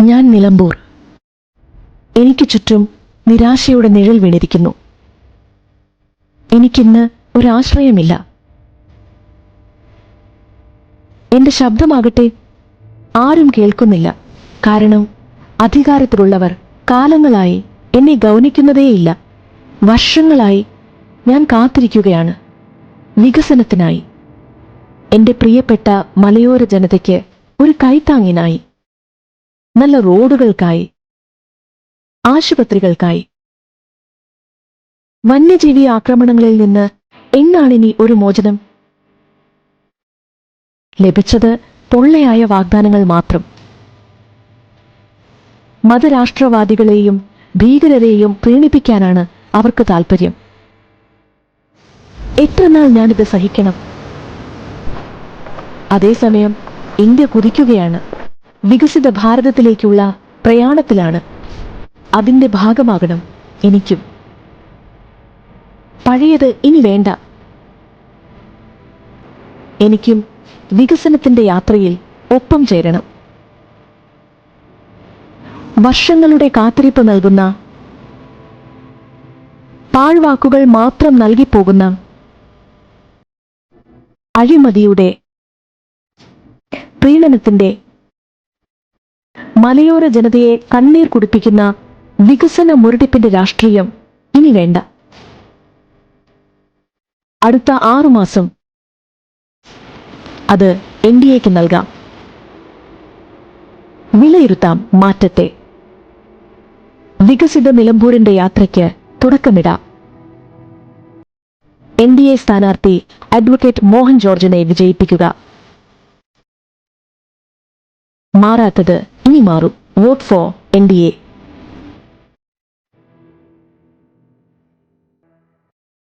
ഞാൻ നിലമ്പൂർ. എനിക്ക് ചുറ്റും നിരാശയുടെ നിഴൽ വീണിരിക്കുന്നു. എനിക്കിന്ന് ഒരാശ്രയമില്ല. എന്റെ ശബ്ദമാകട്ടെ ആരും കേൾക്കുന്നില്ല. കാരണം അധികാരത്തിലുള്ളവർ കാലങ്ങളായി എന്നെ ഗൗനിക്കുന്നതേയില്ല. വർഷങ്ങളായി ഞാൻ കാത്തിരിക്കുകയാണ്. വികസനത്തിനായി. എന്റെ പ്രിയപ്പെട്ട മലയോര ജനതയ്ക്ക് ഒരു കൈത്താങ്ങിനായി. നല്ല റോഡുകൾക്കായി ആശുപത്രികൾക്കായി. വന്യജീവി ആക്രമണങ്ങളിൽ നിന്ന് എന്നാണിനി ഒരു മോചനം? ലഭിച്ചത് പൊള്ളയായ വാഗ്ദാനങ്ങൾ മാത്രം. മതരാഷ്ട്രവാദികളെയും ഭീകരരെയും പ്രീണിപ്പിക്കാനാണ് അവർക്ക് താൽപ്പര്യം എത്രനാൾ ഞാനിത് സഹിക്കണം? അതേസമയം ഇന്ത്യ കുതിക്കുകയാണ്. വികസിത ഭാരതത്തിലേക്കുള്ള പ്രയാണത്തിലാണ്. അതിന്റെ ഭാഗമാകണം എനിക്കും. പഴയത് ഇനി വേണ്ട. എനിക്കും വികസനത്തിന്റെ യാത്രയിൽ ഒപ്പം ചേരണം. വർഷങ്ങളുടെ കാത്തിരിപ്പ് നൽകുന്ന പാഴ്വാക്കുകൾ മാത്രം നൽകിപ്പോകുന്ന അഴിമതിയുടെ പ്രീണനത്തിന്റെ മലയോര ജനതയെ കണ്ണീർ കുടിപ്പിക്കുന്ന വികസന മുരടിപ്പിന്റെ രാഷ്ട്രീയം ഇനി വേണ്ട. അടുത്ത ആറുമാസം അത് എൻ ഡി എക്ക് നൽകാം. വിലയിരുത്താം മാറ്റത്തെ. വികസിത നിലമ്പൂരിന്റെ യാത്രയ്ക്ക് തുടക്കമിടാം. എൻ ഡി എ സ്ഥാനാർത്ഥി അഡ്വക്കേറ്റ് മോഹൻ ജോർജിനെ വിജയിപ്പിക്കുക. മാറാത്തത് മാറും vote for N D A.